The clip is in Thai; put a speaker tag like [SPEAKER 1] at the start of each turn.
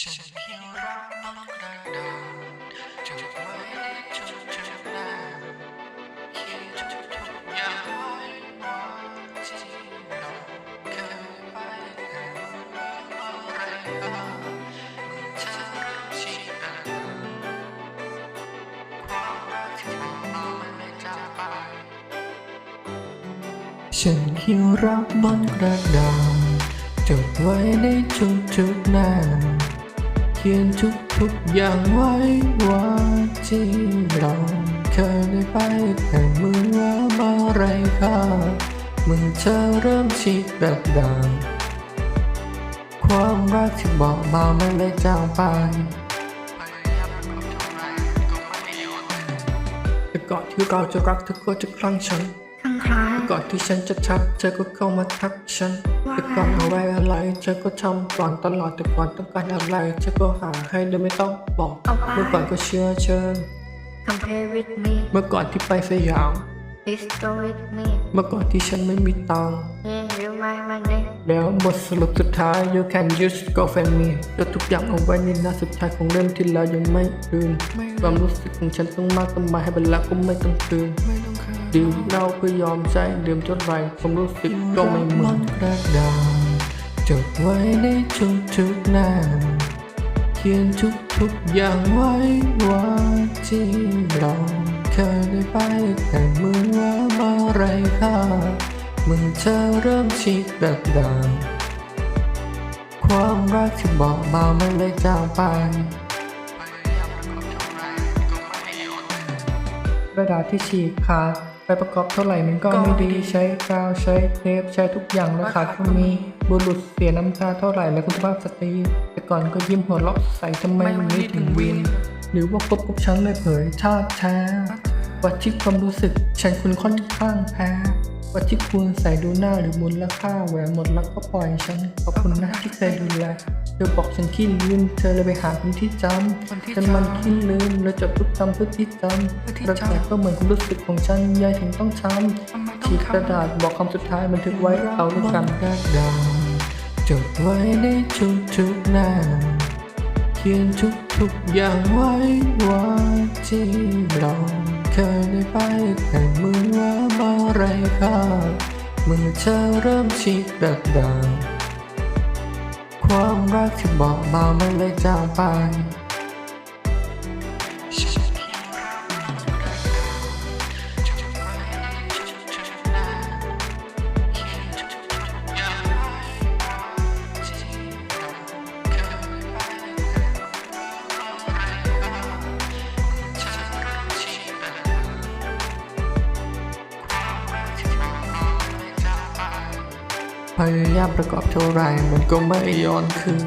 [SPEAKER 1] ฉันเพียงรักน้องกระดาษจดไว้จนถึงหน้าเขียนทุกอย่างไว้ว่าที่เราเคยไปแต่เมื่อไรก็เมื่อเธอเริ่มชิดอ่านความรักที่บอกเรามันไม่จางไป ฉันเขียนรักบนกระดาษจดไว้ในทุกๆหน้า ขียนทุกๆอย่างไว้ว่าที่เราเคยได้ไปแต่เมื่อเมื่อไรก็เมื่อเธอเริ่มชิดแบบดางความรักที่บอกมามันเลยจางไปแต่ก่อนที่เราจะรักเธอก็จะคลั่งฉันา
[SPEAKER 2] งคล้าย
[SPEAKER 1] ก่อนที่ฉันจะทักเธอก็เข้ามาทักฉันแต่ก่อนอะไรอะไรเธอก็ทำก่อนตลอดแต่ก่อนต้องการอะไรเธอก็หาให้โดยไม่ต้องบอก
[SPEAKER 2] เอาไป
[SPEAKER 1] เมื่อก่อนก็เชื่อเชิญ
[SPEAKER 2] compare with me
[SPEAKER 1] เมื่อก่อนที่ไปสยาม
[SPEAKER 2] please go with me
[SPEAKER 1] เมื่อก่อนที่ฉันไม่มีตังค์
[SPEAKER 2] yeah you my money
[SPEAKER 1] แล้วบทสรุปสุดท้าย you can use girlfriend me จดทุกอย่างเอาไว้ในหน้าสุดท้ายของเรื่องที่เรายังไม่ลืมความรู้สึกของฉันต้องมากต้องมาให้เป็นรักก็ไม่ต้องคืน ดื่มเหล้าเพื่อยอมใจดื่มเท่าไรความรู้สึกก็ไม่เหมือนกระดาษจดไว้ในทุกๆหน้าเขียนทุกๆอย่างไว้ว่าที่เราเคยได้ไปแต่เมื่อเมื่อไรก็เมื่อเธอเริ่มชิดแบบดางความรักที่บอกมามันเลยจางไปกระดาษที่ฉีกขาด ไปประกอบเท่าไหร่มันก็ไม่ดีใช้กาวใช้เทปใช้ทุกอย่างแล้วขาดก็มีบุรุษเสียน้ำตาเท่าไหร่แล้วคุณภาพสตรี แต่ก่อนก็ยิ้มหัวเราะใสทำไมมันไม่ถึงวิน หรือว่าคบกับฉันเลยเผยท่าแท้ ว่าที่ความรู้สึกฉันคุณค่อนข้างแพ้ว่าที่คุณใส่ดูหน้าหรือมูลค่าแหวนหมดแล้วก็ปล่อยฉันขอบคุณนะที่เคยดูแลเธอบอกฉันขี้ลืมเธอเลยไปหาคนที่จำจนมันขี้ลืมแล้วจดทุกจำเพื่อที่จำแล้วแต่ก็เหมือนความรู้สึกของฉันยายถึงต้องช้ำฉีกกระดาษบอกคำสุดท้ายบันทึกไว้เอาด้วยกันกระดาษจดไว้ในทุกๆหน้าเขียนทุกๆอย่างไว้ว่าที่เราเคยได้ไปแต่เมื่อเมื่อไรค่าเมื่อเธอเริ่มชิดแบบดางความรักที่บอกมามันเลยจางไป พยายามประกอบเท่าไรมันก็ไม่ย้อนคืน